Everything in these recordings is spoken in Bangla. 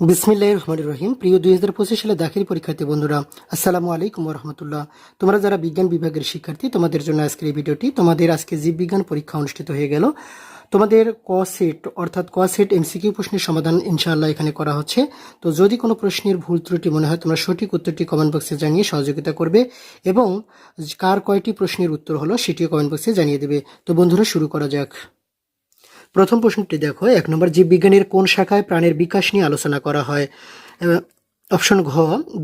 বিসমিল্লাহ রহমান রহিম। প্রিয় দুই হাজার পঁচিশ সালে দাখিল পরীক্ষার্থী বন্ধুরা, আসসালামু আলাইকুম রহমতুল্লাহ। তোমরা যারা বিজ্ঞান বিভাগের শিক্ষার্থী, তোমাদের জন্য আজকের এই ভিডিওটি তোমাদের আজকে জীববিজ্ঞান পরীক্ষা অনুষ্ঠিত হয়ে গেল। তোমাদের ক সেট অর্থাৎ ক সেট এমসিকিউ প্রশ্নের সমাধান ইনশাআল্লাহ এখানে করা হচ্ছে। তো যদি কোনো প্রশ্নের ভুল ত্রুটি মনে হয়, তোমরা সঠিক উত্তরটি কমেন্ট বক্সে জানিয়ে সহযোগিতা করবে এবং কার কয়টি প্রশ্নের উত্তর হলো, সেটিও কমেন্ট বক্সে জানিয়ে দেবে। তো বন্ধুরা, শুরু করা যাক। প্রথম প্রশ্নটি দেখো, এক নম্বর, জীববিজ্ঞানের কোন শাখায় প্রাণের বিকাশ নিয়ে আলোচনা করা হয়? অপশন ঘ,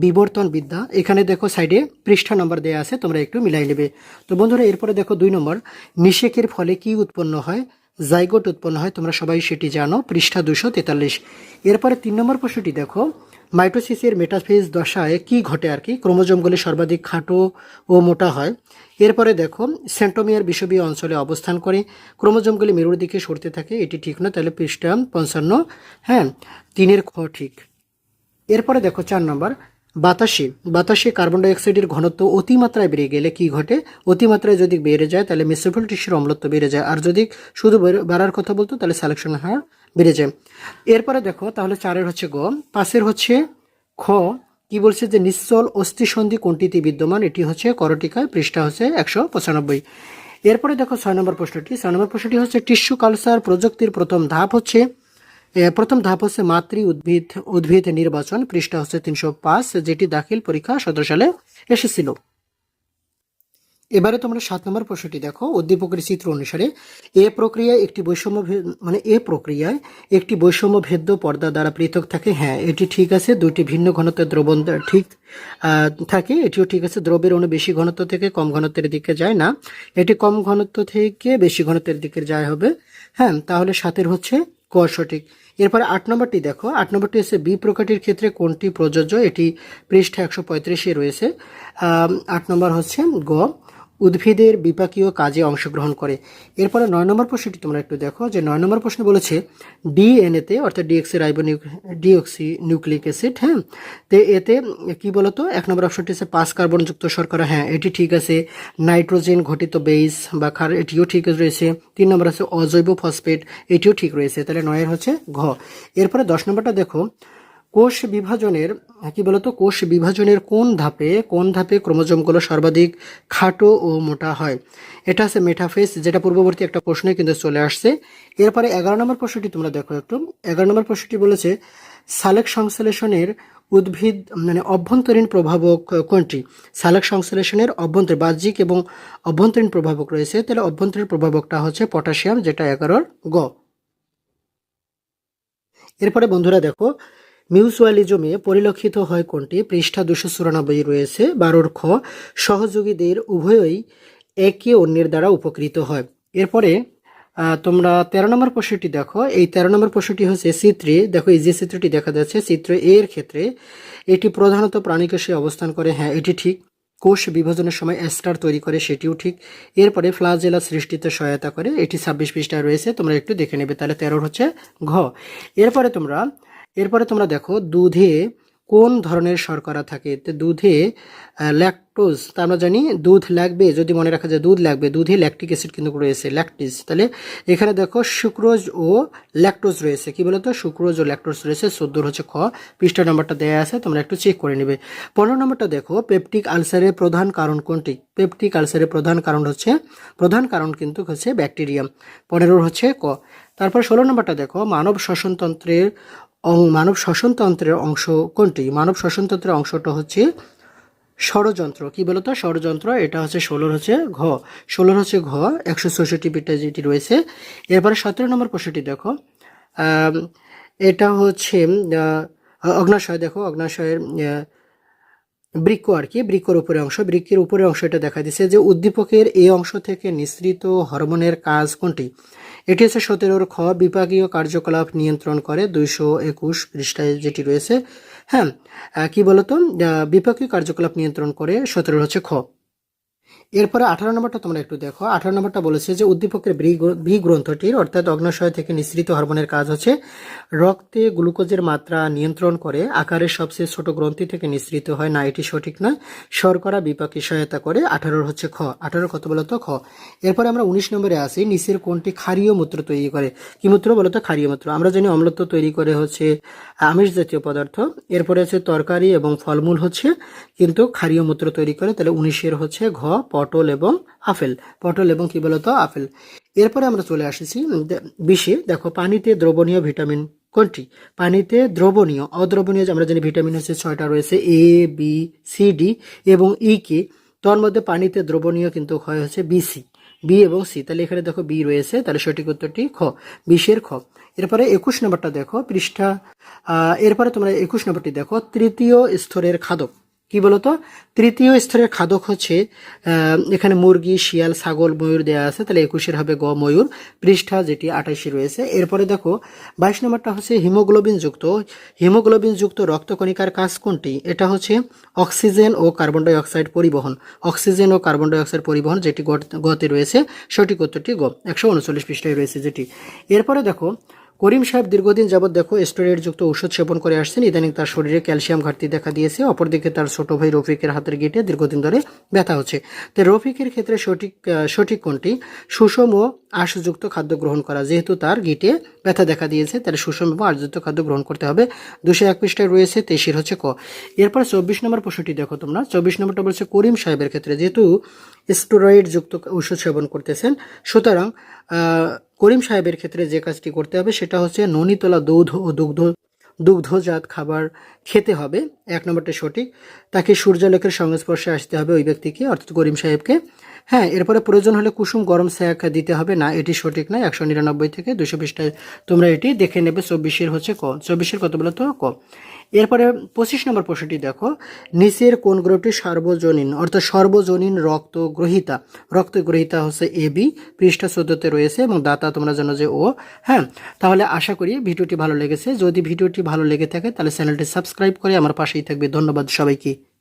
বিবর্তন বিদ্যা। এখানে দেখো, সাইডে পৃষ্ঠা নম্বর দেওয়া আছে, তোমরা একটু মিলাই নেবে। তো বন্ধুরা, এরপরে দেখো দুই নম্বর, নিষেকের ফলে কি উৎপন্ন হয়? জাইগোট উৎপন্ন হয়, তোমরা সবাই সেটি জানো, পৃষ্ঠা দুশো তেতাল্লিশ। এরপরে তিন নম্বর প্রশ্নটি দেখো মাইটোসিসের মেটাফেজ দশায় কি ঘটে আর কি? ক্রোমোজোমগুলি সর্বাধিক খাটো ও মোটা হয়। এরপরে দেখো সেন্টোমিয়ার বিষবীয় অঞ্চলে অবস্থান করে ক্রোমোজোমগুলি মেরুর দিকে সরতে থাকে, এটি ঠিক নয়, তাহলে পৃষ্ঠা পঞ্চান্ন। হ্যাঁ তিনের খ ঠিক। এরপরে দেখো চার নম্বর, বাতাসে বাতাসে কার্বন ডাইঅক্সাইডের ঘনত্ব অতিমাত্রায় বেড়ে গেলে কি ঘটে? অতিমাত্রায় যদি বেড়ে যায়, তাহলে মেসোফিল টিস্যুর অম্লত্ব বেড়ে যায়। আর যদি শুধু বেড়ে- বাড়ার কথা বলতো, তাহলে সিলেকশন হার বেড়ে যায়। এরপরে দেখো, তাহলে চারের হচ্ছে গ পাশের হচ্ছে খ। কি বলছে যে নিশ্চল অস্থিসন্ধি কোনটিতে বিদ্যমান? এটি হচ্ছে করটিকায়, পৃষ্ঠা হচ্ছে একশো পঁচানব্বই। এরপরে দেখো ছয় নম্বর প্রশ্নটি। ছয় নম্বর প্রশ্নটি হচ্ছে, টিস্যু কালচার প্রযুক্তির প্রথম ধাপ হচ্ছে প্রথম ধাপ হচ্ছে মাতৃ উদ্ভিদ উদ্ভিদ নির্বাচন, পৃষ্ঠা হচ্ছে তিনশো পাঁচ, যেটি দাখিল পরীক্ষা সতেরো সালে এসেছিল। এবারে তোমরা সাত নম্বর প্রশ্নটি দেখো, উদ্দীপকের চিত্র অনুসারে এ প্রক্রিয়ায় একটি বৈষম্য মানে এ প্রক্রিয়ায় একটি বৈষম্য ভেদ্য পর্দা দ্বারা পৃথক থাকে। হ্যাঁ এটি ঠিক আছে, দুটি ভিন্ন ঘনত্বের দ্রবণ ঠিক থাকে। এটিও ঠিক আছে, দ্রবের অণু বেশি ঘনত্ব থেকে কম ঘনত্বের দিকে যায় না। এটি কম ঘনত্ব থেকে বেশি ঘনত্বের দিকে যায় হবে। হ্যাঁ তাহলে সাতের হচ্ছে ক সঠিক। এরপরে আট নম্বরটি দেখো, আট নম্বরটি হচ্ছে বি প্রকারটির ক্ষেত্রে কোনটি প্রযোজ্য? এটি পৃষ্ঠা একশো পঁয়ত্রিশে রয়েছে। আট নম্বর হচ্ছে গ। উদ্ভিদের বিপাকীয় কাজে অংশগ্রহণ করে। এরপরে নয় নম্বর প্রশ্নটি তোমরা একটু দেখো, যে নয় নম্বর প্রশ্ন বলেছে, ডিএনএতে, অর্থাৎ deoxy ribo deoxy nucleic acid হ্যাঁ তো এতে কি বলতো? এক নম্বর অপশনটি হচ্ছে পাঁচ কার্বনযুক্ত শর্করা হ্যাঁ এটি ঠিক আছে। নাইট্রোজেন ঘটিত বেস বা খার এটিও ঠিক রয়েছে। তিন নম্বর আছে অজৈব ফসফেট, এটিও ঠিক রয়েছে। তাহলে নয়ের হচ্ছে ঘ। এরপরে দশ নম্বরটা দেখো কোষ বিভাজনের, কি বলতো, কোষ বিভাজনের কোন ধাপে কোন ধাপে ক্রোমোজোমগুলো সর্বাধিক খাটো ও মোটা হয়? এটা আছে মেটাফেস যেটা পূর্ববর্তী একটা প্রশ্নে কিন্তু চলে আসছে। এরপরে এগারো নম্বর প্রশ্নটি তোমরা দেখো একটু। এগারো নম্বর প্রশ্নটি বলেছে, সালেক সংশ্লেষণের উদ্ভিদ মানে অভ্যন্তরীণ প্রভাবক কোনটি? সালেক সংশ্লেষণের অভ্যন্তরীণ বাহ্যিক এবং অভ্যন্তরীণ প্রভাবক রয়েছে। তাহলে অভ্যন্তরীণ প্রভাবকটা হচ্ছে পটাশিয়াম, যেটা এগারোর গ। এরপরে বন্ধুরা দেখো মিউচুয়ালিজমে পরিলক্ষিত হয় কোনটি? পৃষ্ঠা দুশো চুরানব্বই রয়েছে। বারোর খ, সহযোগীদের উভয়ই একে অন্যের দ্বারা উপকৃত হয়। এরপরে তোমরা তেরো নম্বর প্রশ্নটি দেখো। এই তেরো নম্বর প্রশ্নটি হচ্ছে চিত্রে, দেখো এই যে চিত্রটি দেখা যাচ্ছে, চিত্র এর ক্ষেত্রে এটি প্রধানত প্রাণীকোষে অবস্থান করে। হ্যাঁ এটি ঠিক। কোষ বিভাজনের সময় অ্যাস্টার তৈরি করে, সেটিও ঠিক। এরপরে ফ্লাজেলা সৃষ্টিতে সহায়তা করে, এটি ছাব্বিশ পৃষ্ঠায় রয়েছে, তোমরা একটু দেখে নেবে। তাহলে তেরোর হচ্ছে ঘ। এরপরে তোমরা এরপরে তোমরা দেখো দুধে কোন ধরনের শর্করা থাকে? তো দুধে ল্যাকটোজ তা আমরা জানি দুধ লাগবে, যদি মনে রাখা যায় দুধ লাগবে, দুধে ল্যাকটিক অ্যাসিড কিন্তু রয়েছে ল্যাকটিস তাহলে এখানে দেখো সুক্রোজ ও ল্যাকটোজ রয়েছে। কি বলতো? সুক্রোজ ও ল্যাকটোজ রয়েছে চোদ্দোর হচ্ছে খ। পৃষ্ঠা নাম্বারটা দেওয়া আছে, তোমরা একটু চেক করে নেবে। পনেরো নম্বরটা দেখো পেপটিক আলসারের প্রধান কারণ কোনটি? পেপটিক আলসারের প্রধান কারণ হচ্ছে, প্রধান কারণ কিন্তু হচ্ছে ব্যাকটেরিয়াম পনেরোর হচ্ছে ক। তারপর ষোলো নম্বরটা দেখো, মানব শ্বসনতন্ত্রের মানব শ্বসনতন্ত্রের অংশ কোনটি? মানব শ্বসনতন্ত্রের অংশটা হচ্ছে ষড়যন্ত্র। কি বলতো ষড়যন্ত্র, এটা হচ্ছে ষোলোর হচ্ছে ঘ। ষোলোর হচ্ছে ঘ, একশো চৌষট্টি পিঠটা যেটি রয়েছে। এরপরে সতেরো নম্বর প্রশ্নটি দেখো। এটা হচ্ছে অগ্নাশয়। দেখো, অগ্নাশয়ের বৃক্ক আর কি বৃক্ষর উপরে অংশ। বৃক্ষের উপরে অংশ এটা দেখা দিচ্ছে যে উদ্দীপকের এই অংশ থেকে নিঃসৃত হরমোনের কাজ কোনটি? এটি হচ্ছে সতেরোর খ বিভাগীয় কার্যকলাপ নিয়ন্ত্রণ করে দুইশো একুশ পৃষ্ঠায় যেটি রয়েছে। হ্যাঁ কি বলতো? বিপাকীয় কার্যকলাপ নিয়ন্ত্রণ করে সতেরোর হচ্ছে খ। এরপরে আঠারো নম্বরটা তোমরা একটু দেখো। আঠারো নম্বরটা বলেছে যে উদ্দীপকের বি গ্রন্থটির অর্থাৎ অগ্নাশয় থেকে নিঃসৃত হরমোনের কাজ হচ্ছে রক্তে গ্লুকোজের মাত্রা নিয়ন্ত্রণ করে, আকারের সবচেয়ে ছোট গ্রন্থি থেকে নিঃসৃত হয়, না এটি সঠিক নয়। শর্করা বিপাকে সহায়তা করে, আঠারোর হচ্ছে খ। আঠারো কত বলতো? খ। এরপরে আমরা উনিশ নম্বরে আসি, নিচের কোনটি ক্ষারীয় মূত্র তৈরি করে? কি মূত্র বলতো? ক্ষারীয় মূত্র। আমরা জানি অম্লত্ব তৈরি করে হচ্ছে আমিষ জাতীয় পদার্থ। এরপরে হচ্ছে তরকারি এবং ফলমূল হচ্ছে, কিন্তু ক্ষারীয় মূত্র তৈরি করে, তাহলে উনিশের হচ্ছে ঘ। পটল এবং আপেল। পটল এবং কি বলতো? আপেল। এরপরে আমরা চলে আসেছি বিশে দেখো, পানিতে দ্রবণীয় ভিটামিন কোনটি? পানিতে দ্রবণীয়, অদ্রবণীয় আমরা জানি ভিটামিন হচ্ছে ছয়টা রয়েছে, এ, বি, সি, ডি এবং ই, কে। তোর মধ্যে পানিতে দ্রবণীয় কিন্তু ক্ষয় হচ্ছে বিসি বি এবং সি। তাহলে এখানে দেখো বি রয়েছে, তাহলে সঠিক উত্তরটি খ বিশের খ। এরপরে একুশ নম্বরটা দেখো, পৃষ্ঠা এরপরে তোমরা একুশ নম্বরটি দেখো, তৃতীয় স্তরের খাদক। কি বলতো? তৃতীয় স্তরের খাদক হচ্ছে এখানে মুরগি, শিয়াল, ছাগল, ময়ূর দেওয়া আছে। তাহলে একুশের হবে গ ময়ূর, পৃষ্ঠা যেটি আঠাশে রয়েছে। এরপরে দেখো, বাইশ নম্বরটা হচ্ছে হিমোগ্লোবিন যুক্ত। হিমোগ্লোবিন যুক্ত রক্তকণিকার কাজ কোনটি? এটা হচ্ছে অক্সিজেন ও কার্বন ডাই অক্সাইড পরিবহন। অক্সিজেন ও কার্বন ডাইঅক্সাইড পরিবহন যেটি গতে রয়েছে, সঠিক উত্তরটি গ। একশো উনচল্লিশ পৃষ্ঠায় রয়েছে যেটি। এরপরে দেখো করিম সাহেব দীর্ঘদিন যাবৎ দেখো স্টেরয়েড যুক্ত ওষুধ সেবন করে আসছেন। ইদানিং তার শরীরে ক্যালসিয়াম ঘাটতি দেখা দিয়েছে। অপরদিকে তার ছোট ভাই রফিকের হাতের গিটে দীর্ঘদিন ধরে ব্যথা হচ্ছে। তো রফিকের ক্ষেত্রে সঠিক সঠিক কোনটি? সুষম ও আঁশযুক্ত খাদ্য গ্রহণ করা। যেহেতু তার গিটে ব্যথা দেখা দিয়েছে, তাহলে সুষম এবং আঁশযুক্ত খাদ্য গ্রহণ করতে হবে। দুশো এক পৃষ্ঠায় রয়েছে তেইশের হচ্ছে ক। এরপর চব্বিশ নম্বর প্রশ্নটি দেখো তোমরা। চব্বিশ নম্বরটা বলছে করিম সাহেবের ক্ষেত্রে যেহেতু স্টেরয়েড যুক্ত ওষুধ সেবন করতেছেন, সুতরাং করিম সাহেবের ক্ষেত্রে যে কাজটি করতে হবে সেটা হচ্ছে ননিতলা দুধ ও দুগ্ধ, দুগ্ধজাত খাবার খেতে হবে। এক নম্বরটা সঠিক। তাকে সূর্যালোকের সংস্পর্শে আসতে হবে ওই ব্যক্তিকে, অর্থাৎ করিম সাহেবকে। হ্যাঁ এরপরে প্রয়োজন হলে কুসুম গরম স্যাক দিতে হবে। না, এটি সঠিক নয়। একশো নিরানব্বই থেকে দুশো পৃষ্ঠায় তোমরা এটি দেখে নেবে। চব্বিশের হচ্ছে ক। চব্বিশের কত বলো তো ক। এরপরে পঁচিশ নম্বর প্রশ্নটি দেখো। নিচের কোন গ্রহটি সার্বজনীন? অর্থাৎ সর্বজনীন রক্ত গ্রহিতা। রক্ত গ্রহিতা হচ্ছে এ, বি, পৃষ্ঠা চোদ্দতে রয়েছে এবং দাতা তোমরা জানো যে ও হ্যাঁ? তাহলে আশা করি ভিডিওটি ভালো লেগেছে। যদি ভিডিওটি ভালো লেগে থাকে, তাহলে চ্যানেলটি সাবস্ক্রাইব করে আমার পাশেই থাকবে। ধন্যবাদ সবাইকে।